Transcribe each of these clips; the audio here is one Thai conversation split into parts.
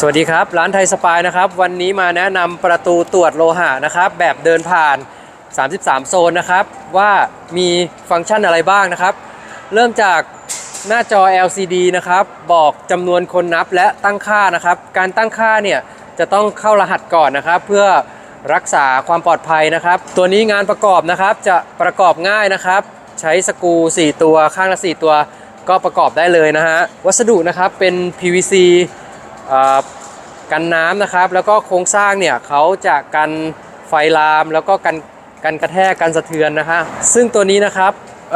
สวัสดีครับ ร้านไทยสปายนะครับ วันนี้มาแนะนำประตูตรวจโลหะนะครับ แบบเดินผ่าน 33 โซนนะครับ ว่ามีฟังก์ชันอะไรบ้างนะครับ เริ่มจากหน้าจอ LCD นะครับ บอกจำนวนคนนับและตั้งค่านะครับ การตั้งค่าเนี่ยจะต้องเข้ารหัสก่อนนะครับ เพื่อรักษาความปลอดภัยนะครับ ตัวนี้งานประกอบนะครับจะประกอบง่ายนะครับ ใช้สกรู4 ตัวข้างละ 4 ตัว ก็ประกอบได้เลยนะฮะวัสดุนะครับเป็น PVC กันน้ำนะครับ แล้วก็โครงสร้างเนี่ยเขาจะกันไฟลามแล้วก็กันกันกระแทกกันสะเทือนนะฮะซึ่งตัวนี้นะครับเ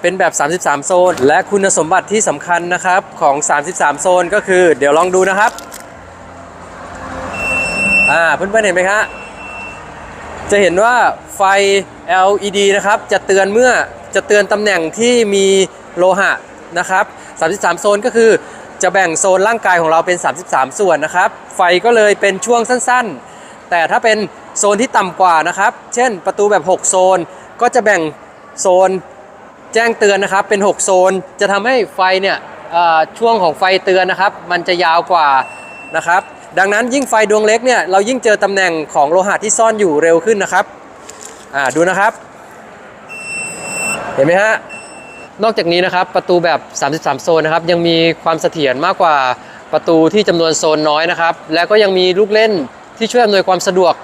เป็นแบบ 33 โซน และคุณสมบัติที่สำคัญนะครับของ 33 โซนก็คือ เดี๋ยวลองดูนะครับอ่าเพื่อนๆเห็นไหมครับจะเห็นว่าไฟ LED นะครับจะเตือนเมื่อจะเตือนตำแหน่งที่มีโลหะนะครับ 33 โซนก็คือ จะแบ่งโซนร่างกายของเราเป็น 33 ส่วนนะครับ ไฟก็เลยเป็นช่วงสั้นๆ แต่ถ้าเป็นโซนที่ต่ำกว่านะครับ เช่นประตูแบบ 6 โซน ก็จะแบ่งโซนแจ้งเตือนนะครับ เป็น 6 โซน จะทำให้ไฟเนี่ยช่วงของไฟเตือนนะครับ มันจะยาวกว่านะครับ ดังนั้นยิ่งไฟดวงเล็กเนี่ย เรายิ่งเจอตำแหน่งของโลหะที่ซ่อนอยู่เร็วขึ้นนะครับ ดูนะครับ เห็นไหมฮะ นอกจากนี้นะครับประตูแบบ 33 โซนนะครับยังมีความเสถียรมากกว่าประตูที่จำนวนโซนน้อยนะครับ และก็ยังมีลูกเล่นที่ช่วยอำนวยความสะดวก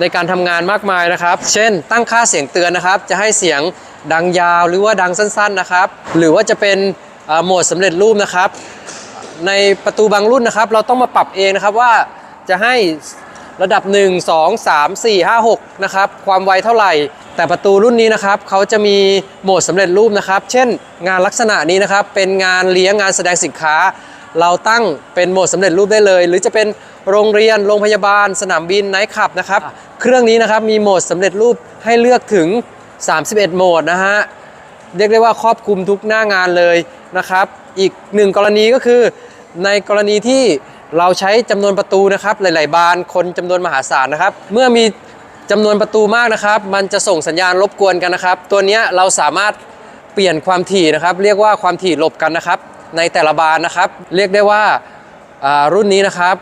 ในการทำงานมากมายนะครับ เช่น ตั้งค่าเสียงเตือนนะครับ จะให้เสียงดังยาวหรือว่าดังสั้นๆนะครับ หรือว่าจะเป็นโหมดสำเร็จรูปนะครับ ในประตูบางรุ่นนะครับ เราต้องมาปรับเองนะครับว่าจะให้ ระดับ 1 2 3 4 5 6 นะครับ ความไวเท่าไหร่ แต่ประตูรุ่นนี้นะครับเขาจะมีโหมดสำเร็จรูปนะครับ เช่น งานลักษณะนี้นะครับ เป็นงานเลี้ยงงานแสดงสินค้า เราตั้งเป็นโหมดสำเร็จรูปได้เลย หรือจะเป็นโรงเรียน โรงพยาบาล สนามบินไนท์คลับนะครับ เครื่องนี้นะครับมีโหมดสำเร็จรูปให้เลือกถึง 31 โหมดนะฮะ เรียกได้ว่าครอบคลุมทุกหน้างานเลยนะครับ อีกหนึ่งกรณีก็คือในกรณีที่ เราใช้จำนวนประตูนะครับหลาย ๆ บานคนจำนวนมหาศาลนะครับ เมื่อมีจำนวนประตูมากนะครับ มันจะส่งสัญญาณรบกวนกันนะครับ ตัวนี้เราสามารถเปลี่ยนความถี่นะครับ เรียกว่าความถี่หลบกันนะครับ ในแต่ละบานนะครับ เรียกได้ว่ารุ่นนี้นะครับ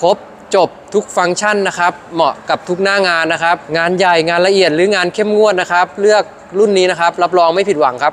ครบจบทุกฟังก์ชันนะครับ เหมาะกับทุกหน้างานนะครับ งานใหญ่งานละเอียดหรืองานเข้มงวดนะครับ เลือกรุ่นนี้นะครับ รับรองไม่ผิดหวังครับ